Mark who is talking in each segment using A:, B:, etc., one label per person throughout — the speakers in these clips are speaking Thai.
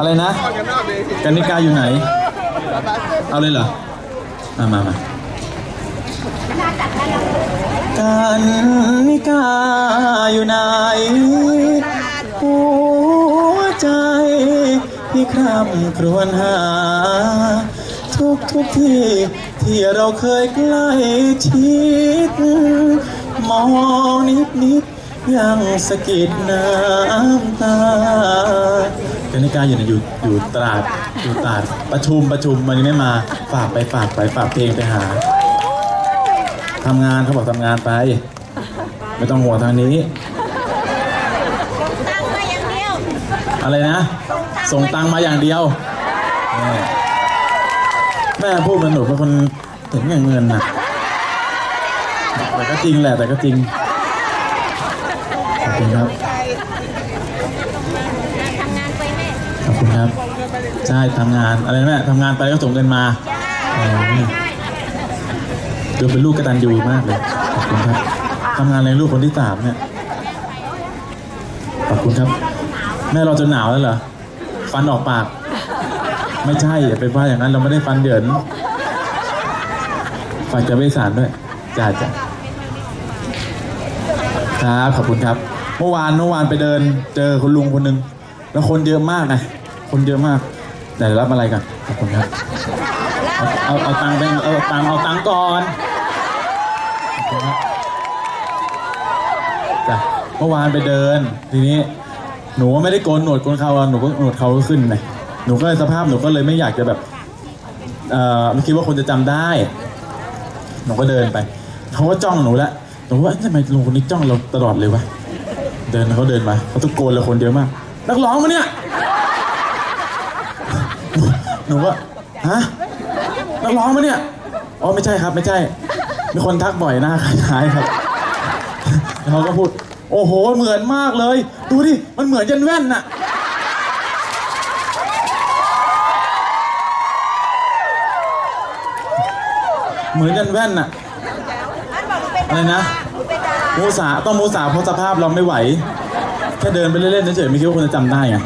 A: อะไรนะกันนิกาอยู่ไหน เอาเลยเหรอ มามามากันนิกาอยู่ไหน หัวใจที่คร่ำครวญหา ทุกทุกที่ที่เราเคยใกล้ชิด มองนิดนิดยังสะกิดน้ำตา กันนิกาอยู่ในอยู่อยู่ตราดอยู่ตราดประชุมประชุมวันนี้ไม่มาฝากไปฝากไปฝากเพลงไปหาทำงานเขาบอกทำงานไป ไม่ต้องห่วงทางนี้
B: ตั้งมาอย่างเดียว
A: อะไรนะ ส่งตังค์มาอย่างเดียวแม่แม่พูดเหมันหนูเป็นคนเห็นแก่เงินนะแต่ก็จริงแหละแต่ก็จริงขอบคุณครับ
B: ท
A: คุณครับ ใช่ทำงานอะไรนะแม่ทำงานไปก็ส่งเงินมาอ๋อดูเป็นลูกกระตันยูมากเลยขอบคุณครับทำงานในลูกคนที่สามเนี่ยขอบคุณครับ แม่เราจะหนาวแล้วเหรอฟันออกปาก ไม่ใช่อย่าไปว่าอย่างนั้นเราไม่ได้ฟันเหยินฝากจะไปสารด้วยจ้าจ้าครับขอบคุณครับ เมื่อวานเมื่อวานไปเดิน เจอคุณลุงคนหนึ่งแล้วคนเยอะมากนะ คนเยอะมาก แต่รับอะไรกันขอบคุณครับเอาเอาเอาตังค์ไปเอาตังค์เอาตังค์ก่อนจ้ะเมื่อวานไปเดิน ทีนี้ หนูไม่ได้โกนหนวดโกนเขาหนูก็หนวดเขาก็ขึ้นไงหนูก็เลยสภาพหนูก็เลยไม่อยากจะแบบเอ่อไม่คิดว่าคนจะจำได้ หนูก็เดินไปเขาก็จ้องหนูแล้วหนูว่าทำไมลุงคนนี้จ้องเราตลอดเลยวะเดินเขาเดินมาเขาตะโกนเลยคนเยอะมากนักร้องมาเนี่ย หนูว่าฮะนักร้องมาเนี่ยอ๋อไม่ใช่ครับไม่ใช่ มีคนทักบ่อยหน้าคล้ายๆครับแล้วเขาก็พูด โอ้โห เหมือนมากเลย ดูดิ มันเหมือนยันแว่นน่ะเหมือนยันแว่นน่ะ
B: อันบอกหนูเป็น
A: อะไรนะ
B: หนูเป็นดารา
A: มูสาต้องมูสาเพราะสภาพเราไม่ไหว แค่เดินไปเล่นๆเฉยๆไม่คิดว่าคนจะจำได้ไงแล้ว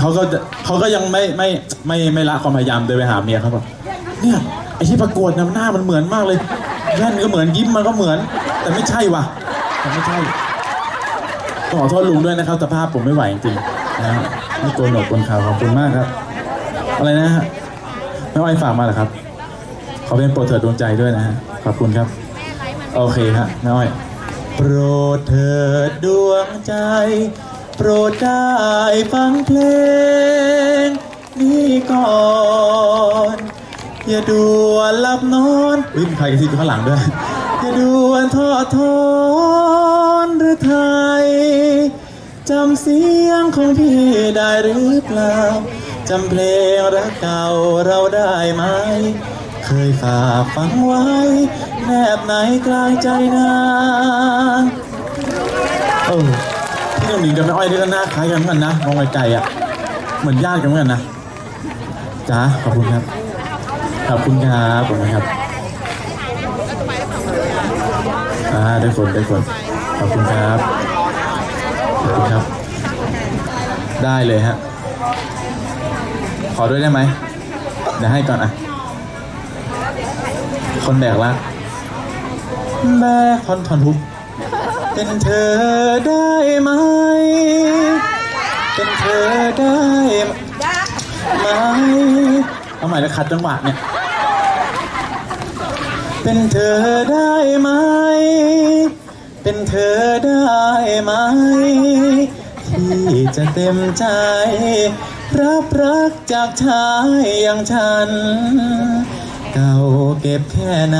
A: เขาก็จะเขาก็ยังไม่ไม่ไม่ไม่ละความพยายามเดินไปหาเมียเขาบอกเนี่ยไอ้ที่ประกวดนะหน้ามันเหมือนมากเลยแว่นก็เหมือนยิ้มมันก็เหมือน แต่ไม่ใช่ว่ะแต่ไม่ใช่ขอโทษลุงด้วยนะครับสภาพผมไม่ไหวจริงๆนะฮะไม่โกนหนวดโกนเขาขอบคุณมากครับ อะไรนะฮะแม่อ้อฝากมาเหรอครับ ขอเป็นโปรดเถิดดวงใจด้วยนะฮะขอบคุณครับ โอเคฮะน้อย โปรดเถิดดวงใจ โปรดได้ฟังเพลงนี้ก่อน อย่าด่วนหลับนอนวิ่งใครกันที่อยู่ข้างหลังด้วย อย่าด่วนทอดทอนหรือไทยจำเสียงของพี่ได้หรือเปล่าจำเพลงรักเก่าเราได้ไหม เคยฝากฟังไว้ แนบไหนกลางใจนางเออ พี่หนุ่มหนิงกับแม่อ้อยนี่ก็หน้าคล้ายกันเหมือนกันนะมองไกลๆอะเหมือนญาติกันเหมือนกันนะจ้าขอบคุณครับขอบคุณครับขอบคุณครับอ่าได้คนได้คนขอบคุณครับขอบคุณครับ ได้เลยฮะขอด้วยได้ไหมเดี๋ยวให้ก่อนอะ คนแบกรักแบกคอนทอนทุก เป็นเธอได้ไหม เป็นเธอได้ไหมเอาใหม่แล้วคัดจังหวะเนี่ย เป็นเธอได้ไหม เป็นเธอได้ไหม ที่จะเต็มใจ รับรักจากชายอย่างฉัน เก่าเก็บแค่ไหน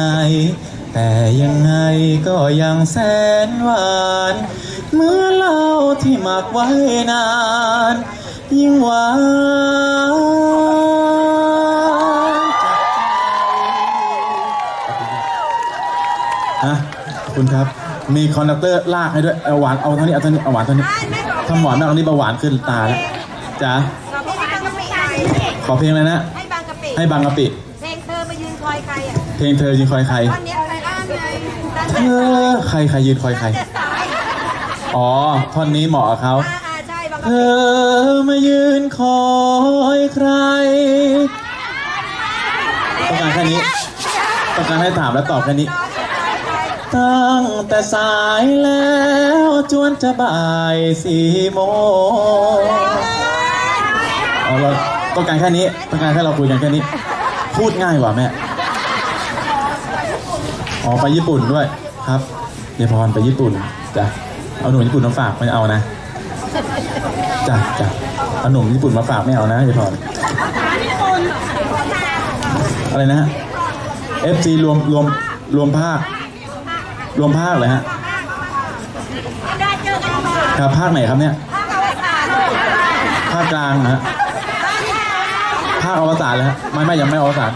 A: แต่ยังไงก็ยังแสนหวานเมื่อเหล้าที่หมักไว้นาน ยิ่งหวานฮะขอบคุณครับ มีคอนดักเตอร์ลากให้ด้วยเอาหวานเอาเท่านี้เอาเท่านี้เอาหวานเท่านี้ทำหวานมากอันนี้เบาหวานขึ้นตาแล้วจ้า
B: เราไม่ให้บางกะปิอะไร
A: ขอเพลงเลยนะ
B: ให้บางกะปิ
A: ให้บางกะปิ
B: เพลงเธอมายืนคอยใครอะ
A: เพลงเธอยิงคอยใคร
B: ตอนเนี้ย
A: เธ
B: แต่
A: อใครใครยืนคอยใคร
B: จะสาย
A: อ๋อ ท่อนนี้เหมาะกับเขา
B: อ่าอ่าใช่บาง
A: เธอมายืนคอยใคร ต้องการแค่นี้ ต้องการให้ถามแล้วตอบแค่นี้ ตั้งแต่สายแล้วจวนจะบ่ายสี่โมงเอาเราต้องการแค่นี้ ต้องการแค่เราคุยกันแค่นี้ พูดง่ายกว่าแม่ อ๋อไปญี่ปุ่นด้วยครับเยายพรไปญี่ปุ่นจ้ะเอาหนุ่มญี่ปุ่นมาฝากไม่เอานะจ้ะจ้ะเอาหนุ่มญี่ปุ่นมาฝากไม่เอานะเยายพรอะไรนะฮะ FC รวมรวมรวมภาครวมภาคเลยฮะครับภาคไหนครับเนี่ยภาคกลางนะฮะภาคอวสานเลยฮะไม่ไม่ยังไม่อวสาน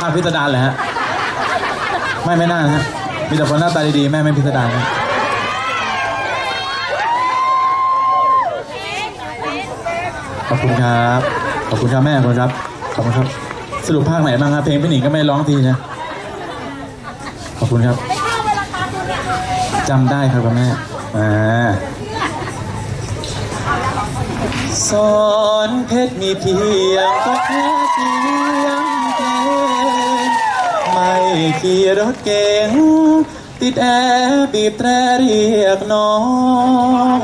A: ภาคพิสดารเลยฮะ ไม่ไม่น่านะฮะมีแต่คนหน้าตาดีๆ แม่ไม่พิสดารนะขอบคุณครับ ขอบคุณครับแม่ขอบคุณครับ ขอบคุณครับ สรุปภาคไหนบ้างครับ เพลงพี่หนิงก็ไม่ร้องทีนะ ขอบคุณครับจำได้ครับคุณแม่อ่าสอนเพชรมีเพียงก็แค่เสียง ไม่ขี่รถเก๋งติดแอร์บีบแตรเรียกน้อง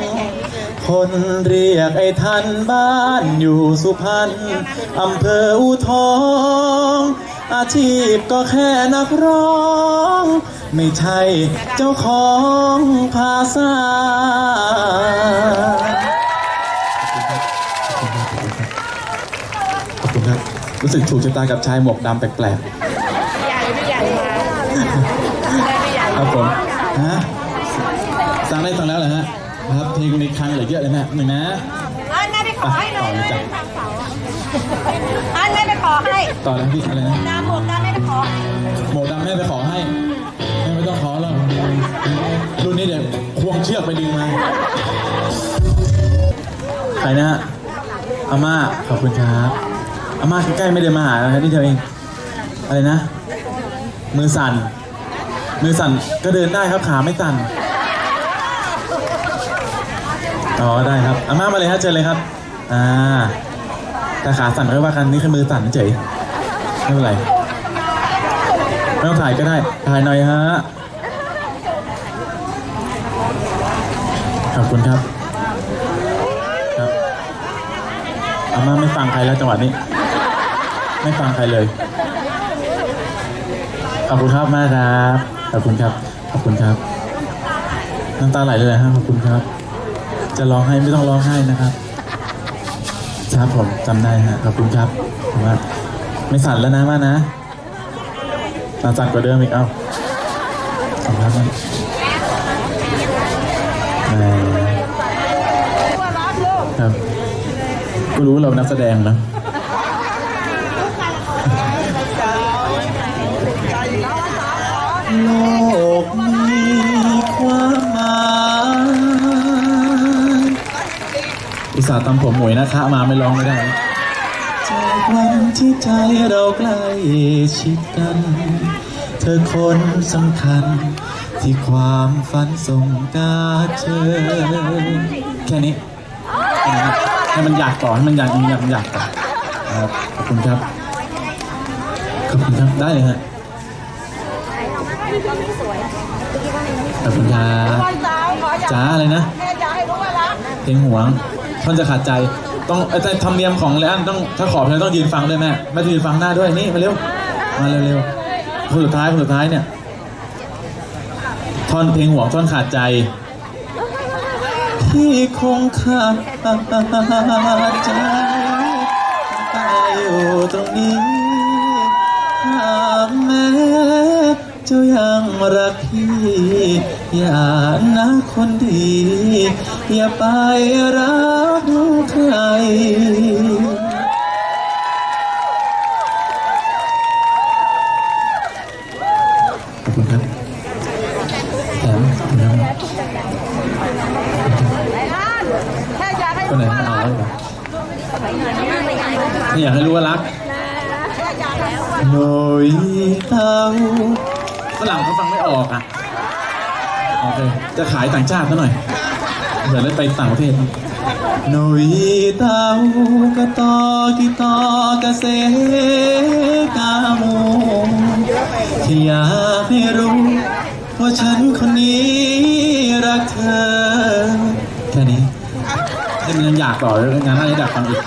A: คนเรียกไอ้ทันบ้านอยู่สุพรรณอำเภออูทอง อาชีพก็แค่นักร้อง ไม่ใช่เจ้าของภาษาขอบคุณครับรู้สึกถูกชะตากับชายหมวกดำแปลก
B: หญ่ไม่ใหญ่มาไม่ใหญ่
A: ๆครับผมฮะสั่งได้สั่งแล้วเหรอฮะครับเพลงในคลังเหลือเยอะเลยนะหนึ่งนะ
B: อันแม่ไปขอให้เลย
A: ต่อเลยจ้ะ
B: อันแม่ไปขอให้
A: ต่อแล้วพี่อะไรนะ
B: น้ำหมวกน้ำแม่ไปขอให้
A: หมวกดำแม่ไปขอให้แม่ไม่ต้องขอแล้วรุ่นนี้เดี๋ยวควงเชือกไปดึงมาใครนะฮะอาม่าขอบคุณครับอาม่าใกล้ๆไม่ได้มาหานะครับนี่เธอเองอะไรนะ มือสั่น มือสั่นก็เดินได้ครับขาไม่สั่น อ๋อได้ครับอาม่ามาเลยฮะเชิญเลยครับ อ่าแต่ขาสั่นก็ว่ากันนี่แค่มือสั่นเฉยไม่เป็นไรไม่ต้องถ่ายก็ได้ ถ่ายหน่อยฮะ ขอบคุณครับ ครับอาม่าไม่ฟังใครแล้วจังหวะนี้ ไม่ฟังใครเลย ขอบคุณครับมากครับ ขอบคุณครับ ขอบคุณครับน้ำตาไหลเลยนะฮะขอบคุณครับ จะร้องให้ไม่ต้องร้องไห้นะครับครับผมจำได้ฮะขอบคุณครับว่าไม่สั่นแล้วนะมานะสั่นๆกว่าเดิมอีกเอ้าขอบคุณครับครับก็รู้เรานักแสดงนะ โลกมีความหมายอุตส่าห์ตำผมหมวยนะคะมาไม่ร้องไม่ได้จากวันที่ใจเราใกล้ชิดกัน เธอคนสำคัญ ที่ความฝันส่งกาเธอ แค่นี้แค่นี้ครับให้มันอยากต่อให้มันอยากอยากอยากต่อครับขอบคุณครับ ขอบคุณครับ ได้เลยฮะ ขอบคุณครับ
B: ตอนเช้าขออย่า
A: จ้าอะไรนะ
B: แม่จะให้รู้ว่ารัก
A: เพลงหวงท่อนจะขาดใจต้องไอ้แต่ธรรมเนียมของเลนต้องถ้าขอเพลงต้องยืนฟังด้วยแม่แม่ต้องยืนฟังหน้าด้วยนี่มาเร็วมาเร็วๆคนสุดท้ายคนสุดท้ายเนี่ยท่อนเพลงหวงท่อนขาดใจพี่คงขาดใจตายอยู่ตรงนี้ถ้าแม้ เจ้ายังรักพี่ อย่านะคนดี อย่าไปรักใคร ขอบคุณครับแถมขอบคุณครับ
B: แค่อยากให้
A: คนไหน
B: รู้ว่า
A: เอา
B: รัก
A: แล้วไม่อยากให้รู้ว่ารัก
B: แค่อยากให้รู้ว่า
A: โดยเต้า ฝรั่งเขาฟังไม่ออกอะโอเคจะขายต่างชาติซะหน่อยเดี๋ยวเลยไปต่างประเทศโนวีเตากะตอกิตอกะเสกาโมที่อยากให้รู้ว่าฉันคนนี้รักเธอ แค่นี้ยังยังอยากต่อเลยงานอะไรอยากฟังอีก